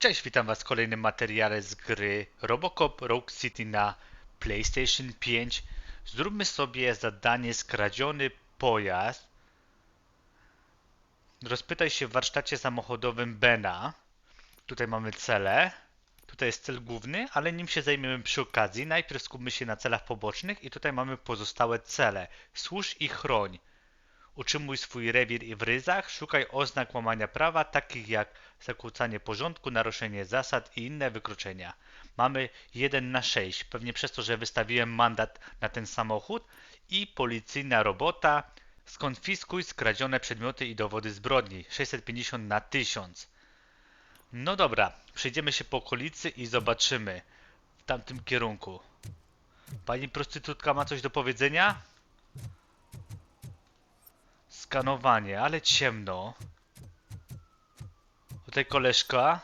Cześć, witam Was w kolejnym materiale z gry Robocop Rogue City na PlayStation 5. Zróbmy sobie zadanie skradziony pojazd. Rozpytaj się w warsztacie samochodowym Bena. Tutaj mamy cele. Tutaj jest cel główny, ale nim się zajmiemy przy okazji. Najpierw skupmy się na celach pobocznych i tutaj mamy pozostałe cele. Służ i chroń. Utrzymuj swój rewir i w ryzach, szukaj oznak łamania prawa, takich jak zakłócanie porządku, naruszenie zasad i inne wykroczenia. Mamy 1 na 6, pewnie przez to, że wystawiłem mandat na ten samochód i policyjna robota. Skonfiskuj skradzione przedmioty i dowody zbrodni. 650 na 1000. No dobra, przejdziemy się po okolicy i zobaczymy w tamtym kierunku. Pani prostytutka ma coś do powiedzenia? Skanowanie, ale ciemno. Tutaj koleżka.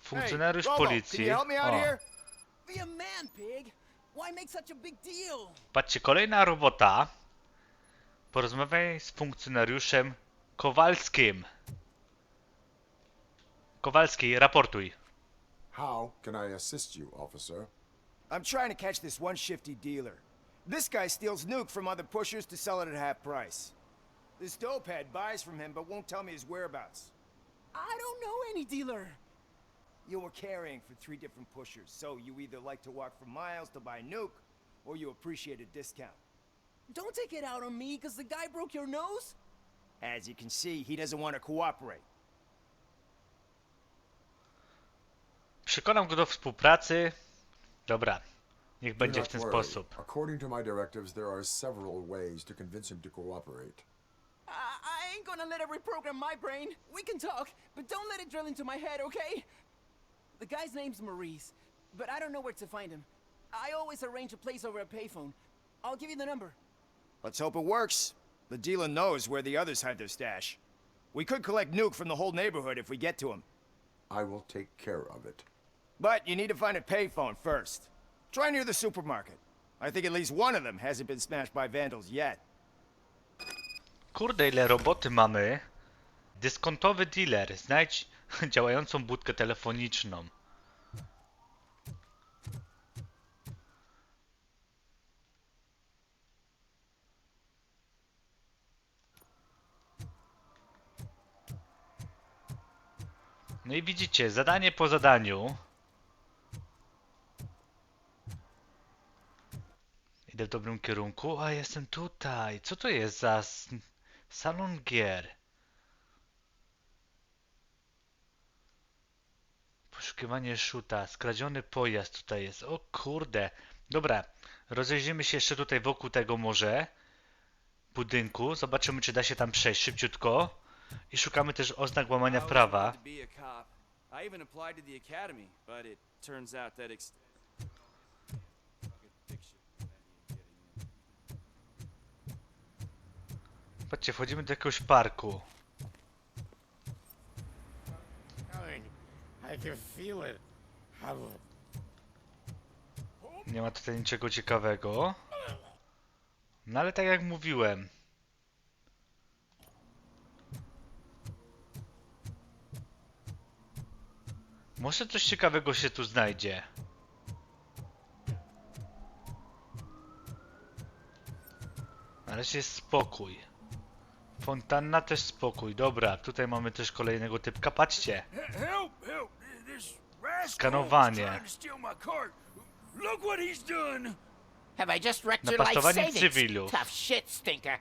Funkcjonariusz policji. O, here? Be a man, pig. Why make such a big deal? patrzcie, kolejna robota. Porozmawiaj z funkcjonariuszem Kowalskim. Kowalski, raportuj. How can I assist you, officer? I'm trying to catch this one shifty dealer. This guy steals nuke from other pushers to sell it at half price. This dopehead buys from him but won't tell me his whereabouts. I don't know any dealer. You were carrying for three different pushers, so you either like to walk for miles to buy nuke, or you appreciate a discount. Don't take it out on me because the guy broke your nose. As you can see, he doesn't want to cooperate. Przekonam go do współpracy. Dobra, niech Do będzie w not ten worry. sposób. According to my directives, there are several ways to convince him to cooperate. I, I ain't gonna let it reprogram my brain. We can talk, but don't let it drill into my head, okay? The guy's name's Maurice, but I don't know where to find him. I always arrange a place over a payphone. I'll give you the number. Let's hope it works. The dealer knows where the others hide their stash. We could collect nuke from the whole neighborhood if we get to him. I will take care of it. But you need to find a payphone first. Try near the supermarket. I think at least one of them hasn't been smashed by vandals yet. Kurde, ile roboty mamy. Dyskontowy dealer. Znajdź działającą budkę telefoniczną. No i widzicie, zadanie po zadaniu. Idę w dobrym kierunku, a jestem tutaj. Co to jest za salon gier? Poszukiwanie szuta, skradziony pojazd tutaj jest. O kurde. Dobra, rozejrzymy się jeszcze tutaj wokół tego może budynku. Zobaczymy, czy da się tam przejść szybciutko. I szukamy też oznak łamania prawa. I even applied to the academy, but it turns out that Patrzcie, wchodzimy do jakiegoś parku. Nie ma tutaj niczego ciekawego. No ale tak jak mówiłem. Może coś ciekawego się tu znajdzie. Na razie jest spokój. Fontanna też spokój. Dobra, tutaj mamy też kolejnego typka. Patrzcie. Skanowanie. have I just wrecked your life Napastowanie savings? cywilów. Tough shit, stinker.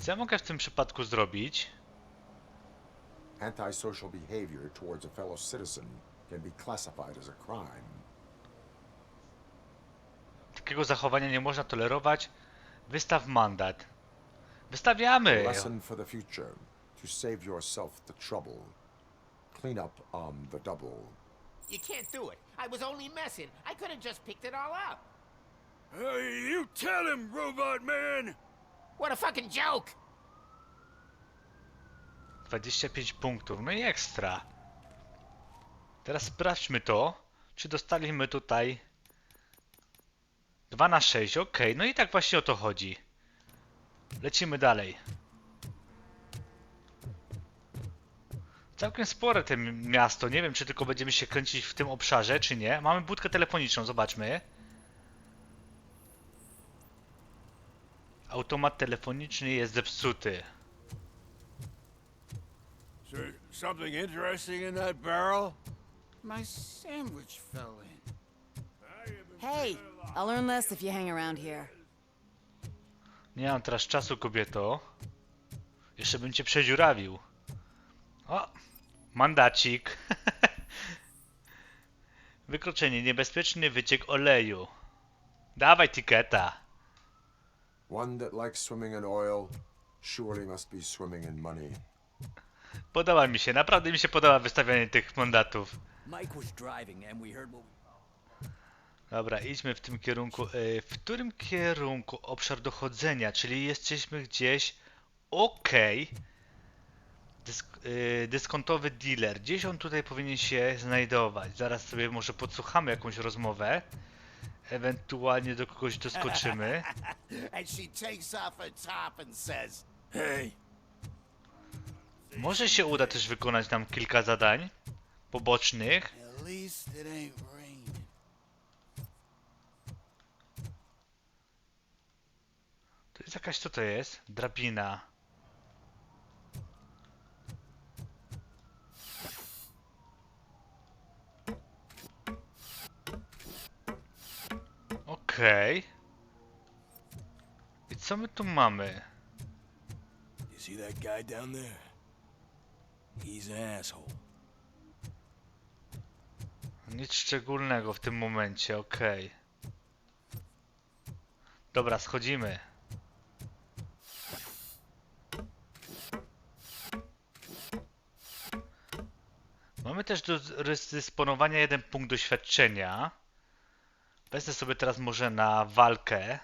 Co ja mogę w tym przypadku zrobić? Antisocial behavior towards a fellow citizen can be classified as a crime. Takiego zachowania nie można tolerować. Wystaw mandat. Wystawiamy! Lesson for the future. To save yourself the trouble. Clean up on the double. You can't do it. I was only messing. I could have just picked it all up. Hey, you tell him, Robot Man! What a fucking joke! 25 punktów, no i ekstra. Teraz sprawdźmy to, czy dostaliśmy tutaj 2 na 6, ok, no i tak właśnie o to chodzi. Lecimy dalej. Całkiem spore to miasto. Nie wiem, czy tylko będziemy się kręcić w tym obszarze, czy nie. Mamy budkę telefoniczną, zobaczmy. Automat telefoniczny jest zepsuty. Is something interesting in that barrel? My sandwich fell in. Hey, I'll earn less if you hang around here. Nie mam teraz czasu, kobieto. Jeszcze bym cię przedziurawił. O! Mandacik. Wykroczenie. Niebezpieczny wyciek oleju. Dawaj tiketa. One that likes swimming in oil surely must be swimming in money. Podoba mi się, naprawdę mi się podoba wystawianie tych mandatów. Mike was driving and we heard what Dobra, idźmy w tym kierunku. Y, W którym kierunku obszar dochodzenia? Czyli jesteśmy gdzieś. Okej. Dysk, y, dyskontowy dealer. Gdzieś on tutaj powinien się znajdować. Zaraz sobie może podsłuchamy jakąś rozmowę. Ewentualnie do kogoś doskoczymy. Może się uda też wykonać nam kilka zadań pobocznych. At least it ain't raining. To jest jakaś, co to jest? Drabina. Okej. I co my tu mamy? you see that guy down there? He's an asshole. Nic szczególnego w tym momencie, okej. Dobra, schodzimy. Mamy też do rozdysponowania jeden punkt doświadczenia. Wezmę sobie teraz może na walkę.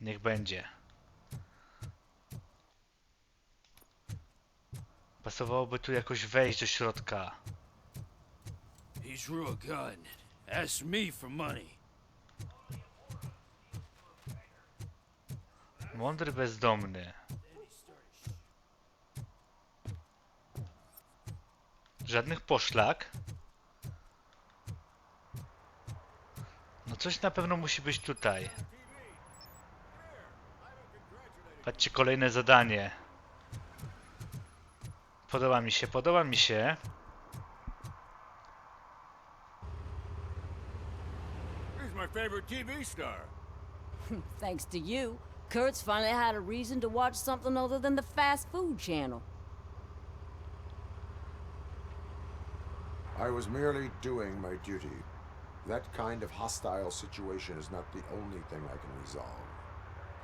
Niech będzie. Pasowałoby tu jakoś wejść do środka. Me for money. Mądry bezdomny. Żadnych poszlak. No coś na pewno musi być tutaj. Patrzcie, kolejne zadanie. Podoba mi się, podoba mi się. He's my favorite TV star. Thanks to you, Kurt's finally had a reason to watch something other than the fast food channel. I was merely doing my duty. That kind of hostile situation is not the only thing I can resolve.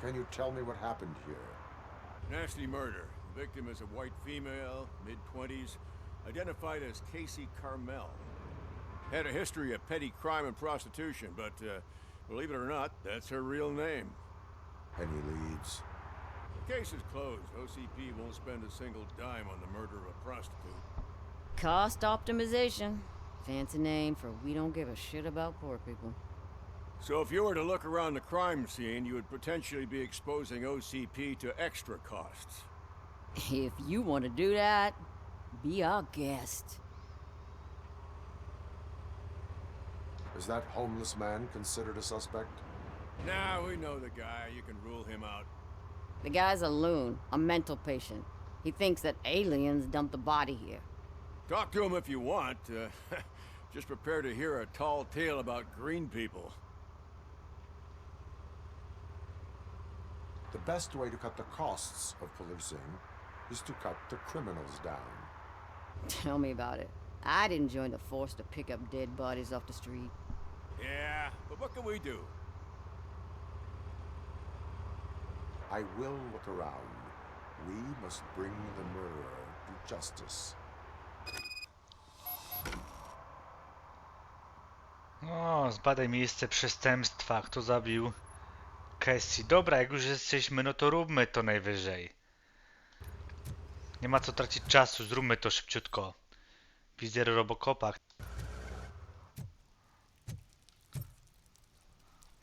Can you tell me what happened here? Nasty murder. The victim is a white female, mid 20s, identified as Casey Carmel. Had a history of petty crime and prostitution, but uh, believe it or not, that's her real name. Any leads? The case is closed. OCP won't spend a single dime on the murder of a prostitute. Cost optimization. Fancy name for we don't give a shit about poor people. So if you were to look around the crime scene, you would potentially be exposing OCP to extra costs. If you want to do that, be our guest. Is that homeless man considered a suspect? Now we know the guy. You can rule him out. The guy's a loon, a mental patient. He thinks that aliens dumped the body here. Talk to him if you want. Uh, just prepare to hear a tall tale about green people. The best way to cut the costs of policing is to cut the criminals down. Tell me about it. I didn't join the force to pick up dead bodies off the street. Yeah, but what can we do? I will look around. We must bring the murderer to justice. O, zbadaj miejsce przestępstwa. Kto zabił Cassie? Dobra, jak już jesteśmy, no to róbmy to najwyżej. Nie ma co tracić czasu, zróbmy to szybciutko. Widzę Robocopa.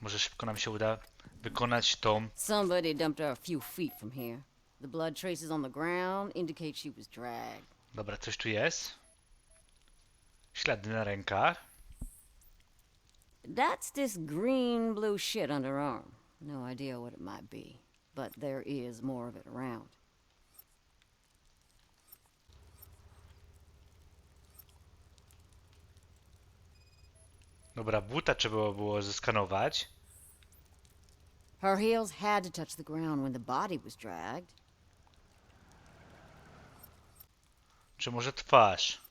Może szybko nam się uda wykonać tą Somebody dumped her a few feet from here. The blood traces on the ground indicate she was dragged. Dobra, coś tu jest. Ślady na rękach. That's this green blue shit under her arm. No idea what it might be, but there is more of it around. Dobra, buta trzeba było zeskanować. Her heels had to touch the ground when the body was dragged. Czy może twarz?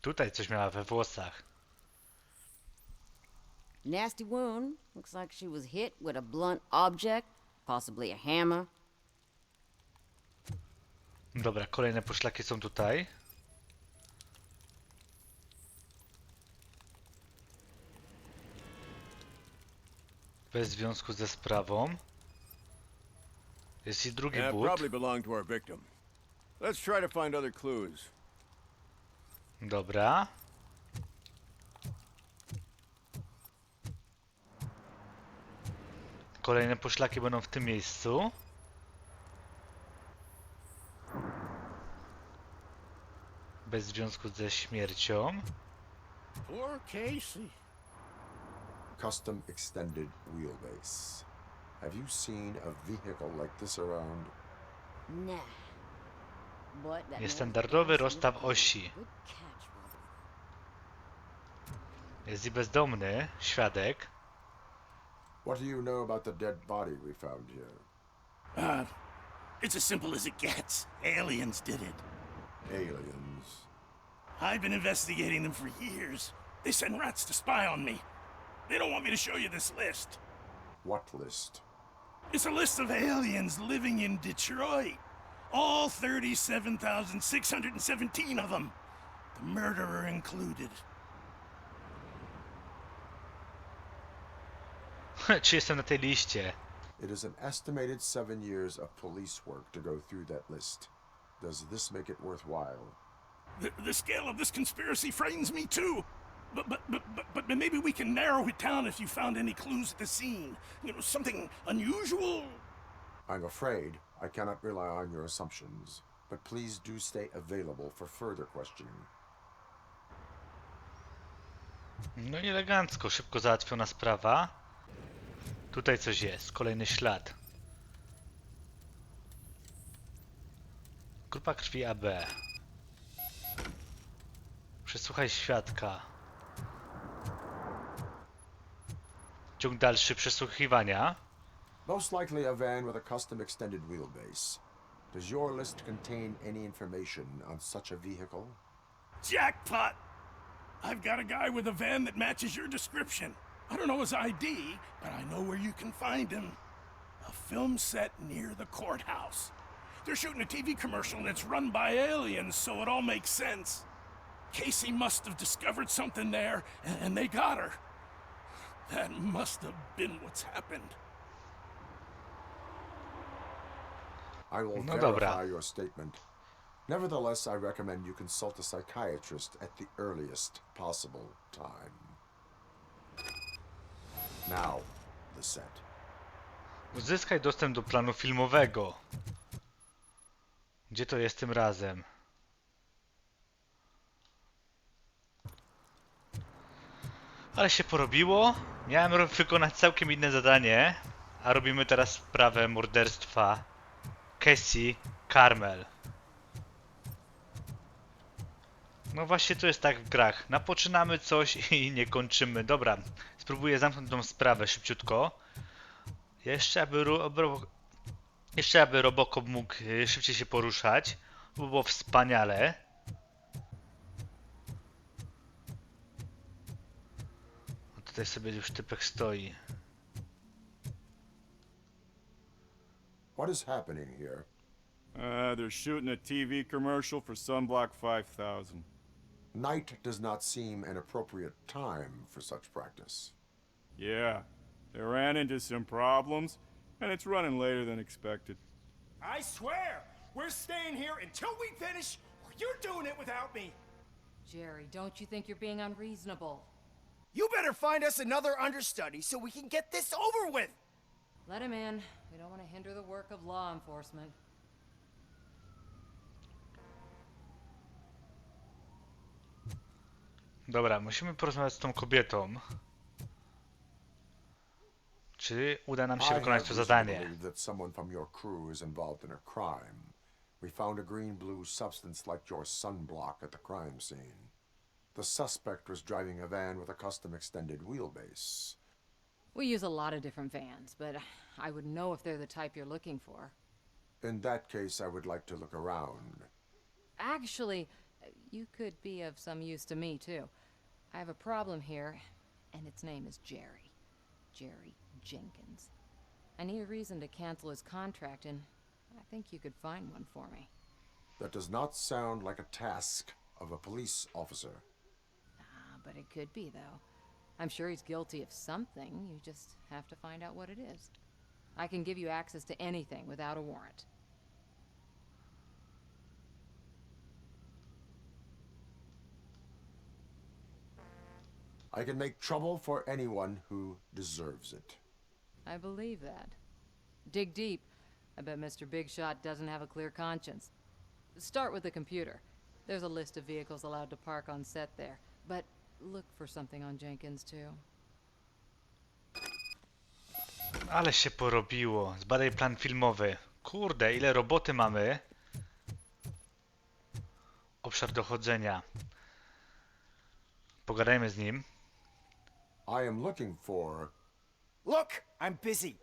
Tutaj coś miała we włosach. Nasty wound. Looks like she was hit with a blunt object, possibly a hammer. Dobra, kolejne poszlaki są tutaj. Bez związku ze sprawą. Jest i drugi That but. probably belonged to our victim. Let's try to find other clues. Dobra. Kolejne poszlaki będą w tym miejscu. Bez związku ze śmiercią. Poor Casey. Custom extended wheelbase. Have you seen a vehicle like this around? Nah. But that Niestandardowy rozstaw osi. Good catch, Robert. Jest i bezdomny, świadek. What do you know about the dead body we found here? Uh, it's as simple as it gets. Aliens did it. Aliens. I've been investigating them for years. They send rats to spy on me. They don't want me to show you this list. What list? It's a list of aliens living in Detroit. All 37,617 of them. The murderer included. Czy jestem na tej liście? It is an estimated seven years of police work to go through that list. Does this make it worthwhile? The, the scale of this conspiracy frightens me too. But, but, but, but, but maybe we can narrow it down if you found any clues at the scene. You know, something unusual. I'm afraid I cannot rely on your assumptions, but please do stay available for further questioning. No i elegancko, szybko załatwiona sprawa. Tutaj coś jest, kolejny ślad. Grupa krwi AB. Przesłuchaj świadka. Ciąg dalszy przesłuchiwania. Most likely a van with a custom extended wheelbase. Does your list contain any information on such a vehicle? Jackpot! I've got a guy with a van that matches your description. I don't know his ID, but I know where you can find him. A film set near the courthouse. They're shooting a TV commercial and it's run by aliens, so it all makes sense. Casey must have discovered something there, and, and they got her. That must have been what's happened. I will No verify dobra. your statement. Nevertheless, I recommend you consult a psychiatrist at the earliest possible time. Now, the set. Uzyskaj dostęp do planu filmowego. Gdzie to jest tym razem? Ale się porobiło. Miałem wykonać całkiem inne zadanie, a robimy teraz sprawę morderstwa Cassie Carmel. No właśnie to jest tak w grach. Napoczynamy coś i nie kończymy. Dobra, spróbuję zamknąć tą sprawę szybciutko. Jeszcze aby, ro- jeszcze aby Robocop mógł y, szybciej się poruszać. By było wspaniale. Tutaj sobie już typek stoi. What is happening here? Uh, they're shooting a TV commercial for Sunblock 5000. Night does not seem an appropriate time for such practice. Yeah, they ran into some problems, and it's running later than expected. I swear, we're staying here until we finish, or you're doing it without me. Jerry, don't you think you're being unreasonable? You better find us another understudy so we can get this over with. Let him in. We don't want to hinder the work of law enforcement. Dobra, musimy porozmawiać z tą kobietą. Czy uda nam się wykonać to zadanie? that someone from your crew is involved in a crime. We found a green-blue substance like your sunblock at the crime scene. The suspect was driving a van with a custom extended wheelbase. We use a lot of different vans, but I wouldn't know if they're the type you're looking for. In that case, I would like to look around. Actually, you could be of some use to me, too. I have a problem here, and its name is Jerry. Jerry Jenkins. I need a reason to cancel his contract, and I think you could find one for me. That does not sound like a task of a police officer. But it could be, though. I'm sure he's guilty of something. You just have to find out what it is. I can give you access to anything without a warrant. I can make trouble for anyone who deserves it. I believe that. Dig deep. I bet Mr. Big Shot doesn't have a clear conscience. Start with the computer. There's a list of vehicles allowed to park on set there. But look for something on Jenkins, too. Ale się porobiło. Zbadaj plan filmowy. Kurde, ile roboty mamy. Obszar dochodzenia. Pogadajmy z nim. I am looking for Look, I'm busy.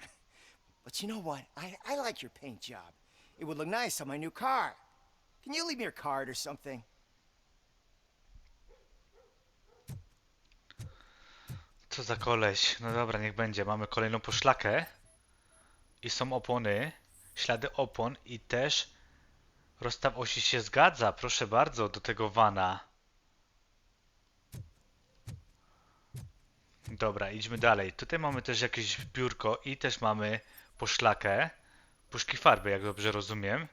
But you know what? I, I like your paint job. It would look nice on my new car. Can you leave me your card or something? Co za koleś. No dobra, niech będzie. Mamy kolejną poszlakę. I są opony. Ślady opon i też rozstaw osi się zgadza. Proszę bardzo, do tego wana. Dobra, idźmy dalej. Tutaj mamy też jakieś biurko i też mamy poszlakę. Puszki farby, jak dobrze rozumiem.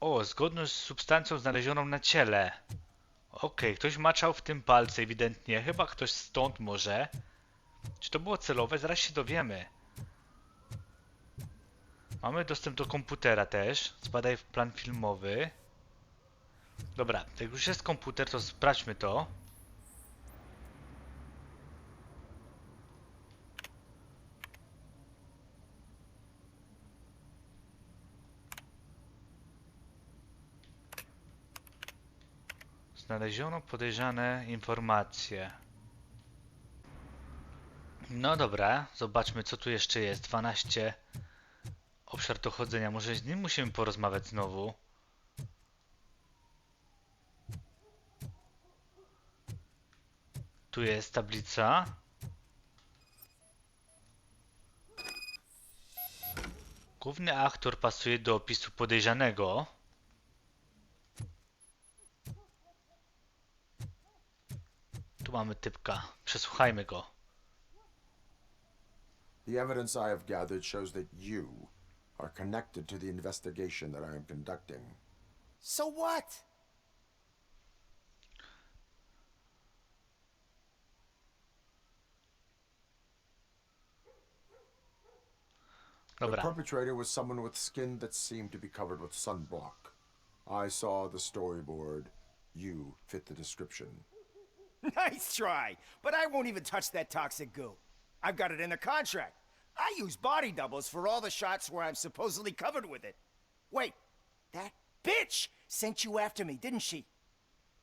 O, zgodność z substancją znalezioną na ciele. Okej, ktoś maczał w tym palce ewidentnie. Chyba ktoś stąd może. Czy to było celowe? Zaraz się dowiemy. Mamy dostęp do komputera też. Zbadaj plan filmowy. Dobra, jak już jest komputer, to sprawdźmy to. Znaleziono podejrzane informacje. No dobra, zobaczmy co tu jeszcze jest. 12 obszar dochodzenia. Może z nim musimy porozmawiać znowu. Tu jest tablica. Główny aktor pasuje do opisu podejrzanego. Mamy typka. Przesłuchajmy go. The evidence I have gathered shows that you are connected to the investigation that I am conducting. So what? The Dobra. perpetrator was someone with skin that seemed to be covered with sunblock. I saw the storyboard. You fit the description. Nice try, but I won't even touch that toxic goo. I've got it in the contract. I use body doubles for all the shots where I'm supposedly covered with it. Wait, that bitch sent you after me, didn't she?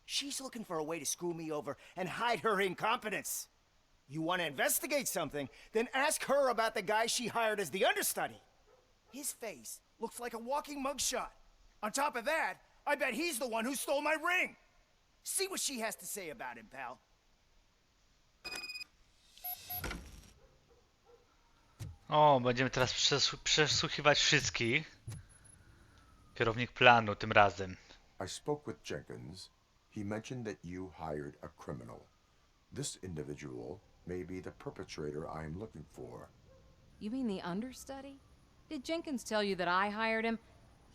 She's looking for a way to screw me over and hide her incompetence. You want to investigate something, then ask her about the guy she hired as the understudy. His face looks like a walking mugshot. On top of that, I bet he's the one who stole my ring. See what she has to say about him, pal. O, będziemy teraz przesłu- przesłuchiwać wszystkich. Kierownik planu tym razem. I spoke with Jenkins. He mentioned that you hired a criminal. This individual may be the perpetrator I am looking for. You mean the understudy? Did Jenkins tell you that I hired him?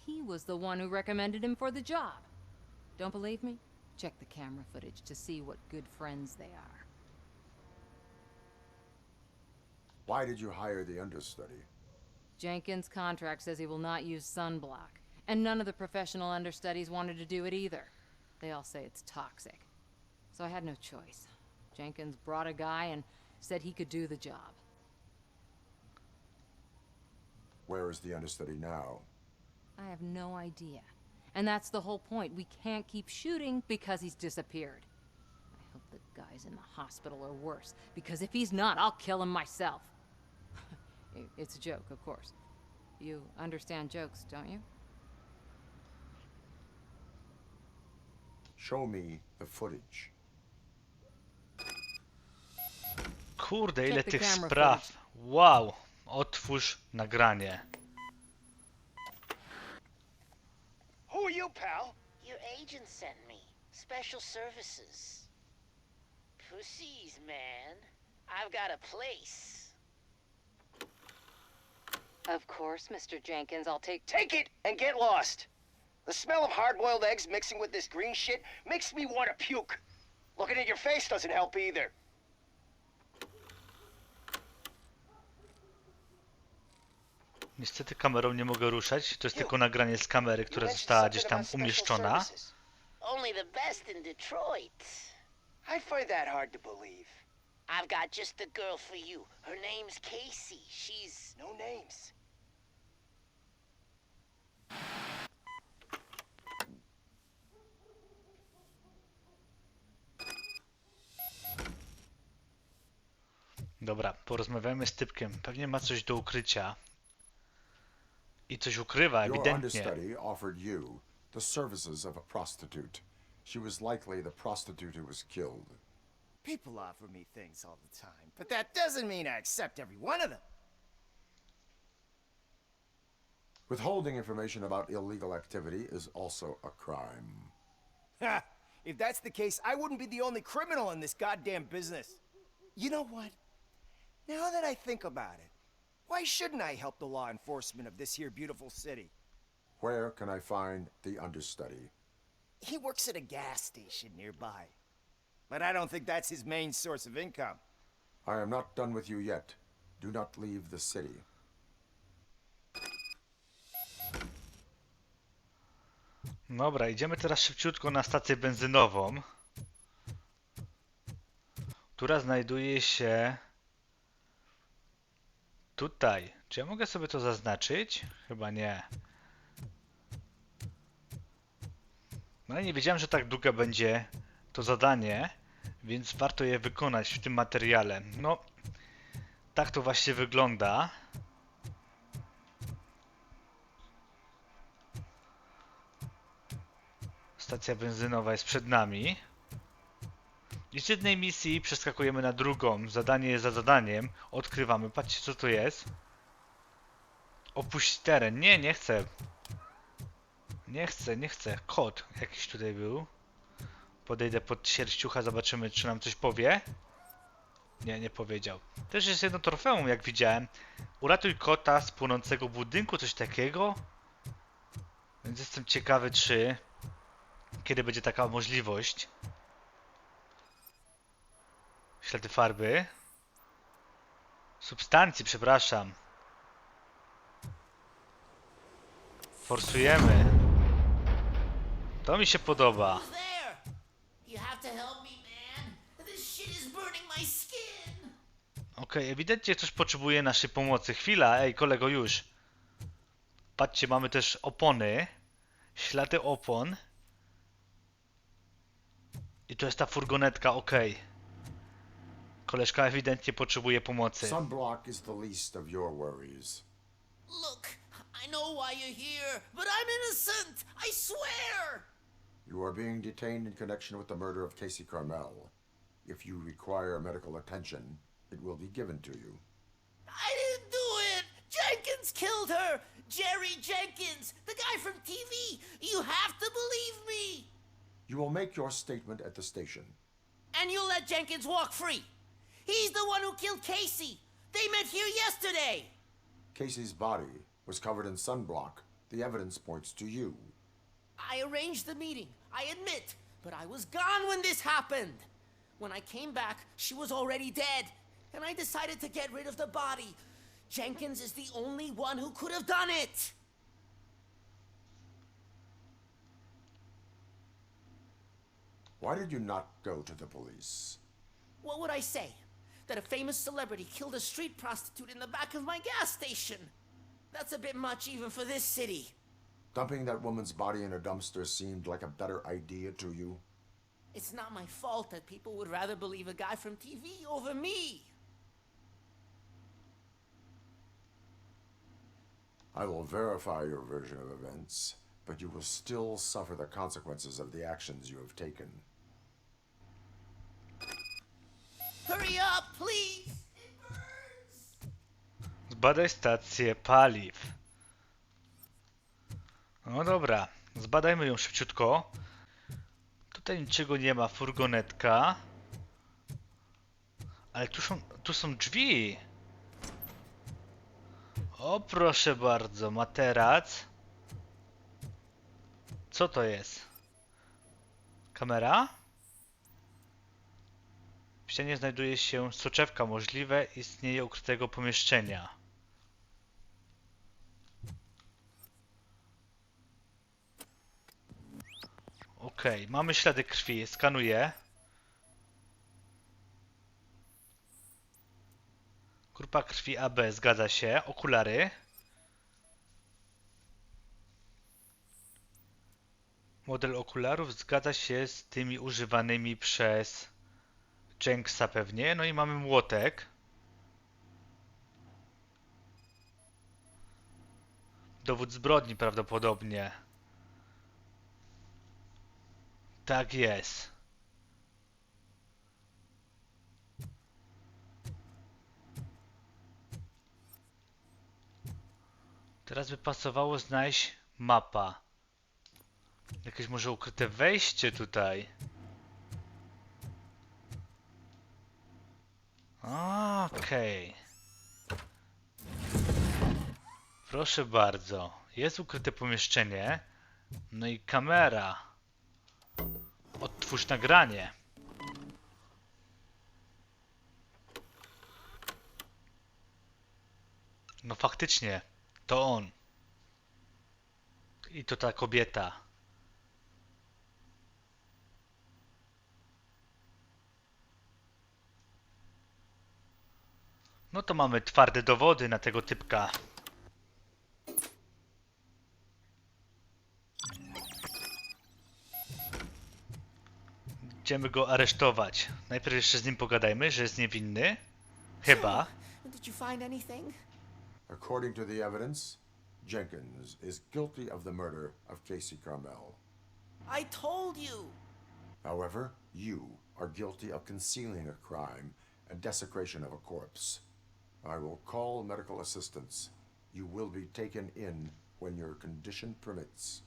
He was the one who recommended him for the job. Don't believe me? Check the camera footage to see what good friends they are. Why did you hire the understudy? Jenkins' contract says he will not use sunblock, and none of the professional understudies wanted to do it either. They all say it's toxic. So I had no choice. Jenkins brought a guy and said he could do the job. Where is the understudy now? I have no idea. And that's the whole point. We can't keep shooting because he's disappeared. I hope the guy's in the hospital or worse, because if he's not, I'll kill him myself. It's a joke, of course. You understand jokes, don't you? Show me the footage. Kurde, ile the tych camera spraw. Wow. Otwórz nagranie. Who are you, pal? Your agent sent me. Special services. Pussies, man. I've got a place. Of course, Mr. Jenkins. I'll take. Take it and get lost. The smell of hard-boiled eggs mixing with this green shit makes me want to puke. Looking at your face doesn't help either. Niestety kamerą nie mogę ruszać. To jest tylko nagranie z kamery, która została gdzieś tam umieszczona. Only the best in Detroit. I find that hard to believe. I've got just the girl for you. Her name's Casey. She's no names. Dobra, porozmawiamy z typkiem. Pewnie ma coś do ukrycia. I coś ukrywa, Your ewidentnie. understudy offered you the services of a prostitute. She was likely the prostitute who was killed. People offer me things all the time, but that doesn't mean I accept every one of them. Withholding information about illegal activity is also a crime. Ha! If that's the case, I wouldn't be the only criminal in this goddamn business. You know what? Now that I think about it, why shouldn't I help the law enforcement of this here beautiful city? Where can I find the understudy? He works at a gas station nearby. But I don't think that's his main source of income. I am not done with you yet. Do not leave the city. Dobra, idziemy teraz szybciutko na stację benzynową, która znajduje się tutaj. Czy ja mogę sobie to zaznaczyć? Chyba nie. No ale nie wiedziałem, że tak długo będzie to zadanie, więc warto je wykonać w tym materiale. No, tak to właśnie wygląda. Stacja benzynowa jest przed nami. I z jednej misji przeskakujemy na drugą. Zadanie za zadaniem. Odkrywamy. Patrzcie co to jest. Opuść teren. Nie, nie chcę. Nie chcę, nie chcę. Kot jakiś tutaj był. Podejdę pod sierściucha, zobaczymy czy nam coś powie. Nie, nie powiedział. Też jest jedno trofeum, jak widziałem. Uratuj kota z płonącego budynku, coś takiego. Więc jestem ciekawy, czy kiedy będzie taka możliwość. Ślady farby. Substancji, przepraszam. Forsujemy. To mi się podoba. Okej, ewidentnie ktoś potrzebuje naszej pomocy. Chwila, ej kolego, już. Patrzcie, mamy też opony. Ślady opon. I to jest ta furgonetka, okej. Koleżka ewidentnie potrzebuje pomocy. Sunblock is the least of your worries. Look, I know why you're here, but I'm innocent. I swear. You are being detained in connection with the murder of Casey Carmel. If you require medical attention, it will be given to you. I didn't do it. Jenkins killed her. Jerry Jenkins, the guy from TV. You have to believe me. You will make your statement at the station. And you'll let Jenkins walk free. He's the one who killed Casey. They met here yesterday. Casey's body was covered in sunblock. The evidence points to you. I arranged the meeting, I admit. But I was gone when this happened. When I came back, she was already dead. And I decided to get rid of the body. Jenkins is the only one who could have done it. Why did you not go to the police? What would I say? That a famous celebrity killed a street prostitute in the back of my gas station? That's a bit much even for this city. Dumping that woman's body in a dumpster seemed like a better idea to you? It's not my fault that people would rather believe a guy from TV over me. I will verify your version of events, but you will still suffer the consequences of the actions you have taken. Hurry up, please! Zbadaj stację paliw. No dobra, zbadajmy ją szybciutko. Tutaj niczego nie ma, furgonetka. Ale tu są, tu są drzwi. O, proszę bardzo, materac. Co to jest? Kamera? W ścianie znajduje się soczewka możliwe istnieje ukrytego pomieszczenia. Okej, mamy ślady krwi, skanuję. Grupa krwi AB, zgadza się. Okulary. Model okularów zgadza się z tymi używanymi przez Jenksa pewnie. No i mamy młotek. Dowód zbrodni prawdopodobnie. Tak jest. Teraz by pasowało znaleźć mapa. Jakieś może ukryte wejście tutaj. Okej. Proszę bardzo. Jest ukryte pomieszczenie. No i kamera. Odtwórz nagranie. No faktycznie, to on. I to ta kobieta. No to mamy twarde dowody na tego typka. Idziemy go aresztować. Najpierw jeszcze z nim pogadajmy, że jest niewinny. Chyba. Did you find anything? According to the evidence, Jenkins is guilty of the murder of Casey Carmel. I told you. However, you are guilty of concealing a crime and desecration of a corpse. I will call medical assistance. You will be taken in when your condition permits.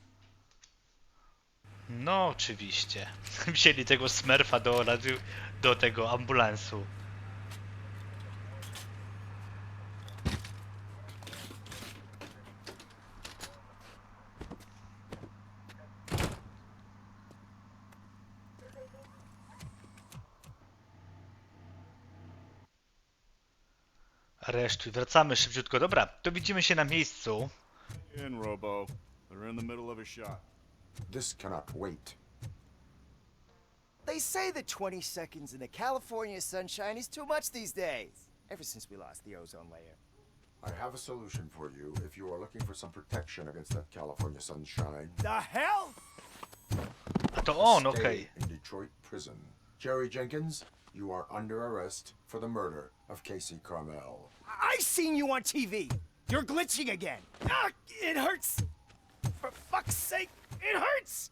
No oczywiście. Wzięli tego smerfa do, do tego ambulansu. Aresztuj. Wracamy szybciutko. Dobra, to widzimy się na miejscu. In, Robo. They're in the middle of a shot. This cannot wait. They say that 20 seconds in the California sunshine is too much these days. Ever since we lost the ozone layer. I have a solution for you if you are looking for some protection against that California sunshine. The hell? To on, Stay okej. in Detroit prison. Jerry Jenkins, you are under arrest for the murder of Casey Carmel. I I seen you on TV. You're glitching again. Ah, it hurts. For fuck's sake, it hurts.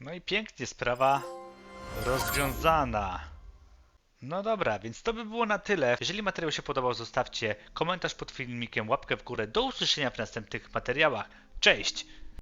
No i pięknie, sprawa rozwiązana. No dobra, więc to by było na tyle. Jeżeli materiał się podobał, zostawcie komentarz pod filmikiem, łapkę w górę. Do usłyszenia w następnych materiałach. Cześć!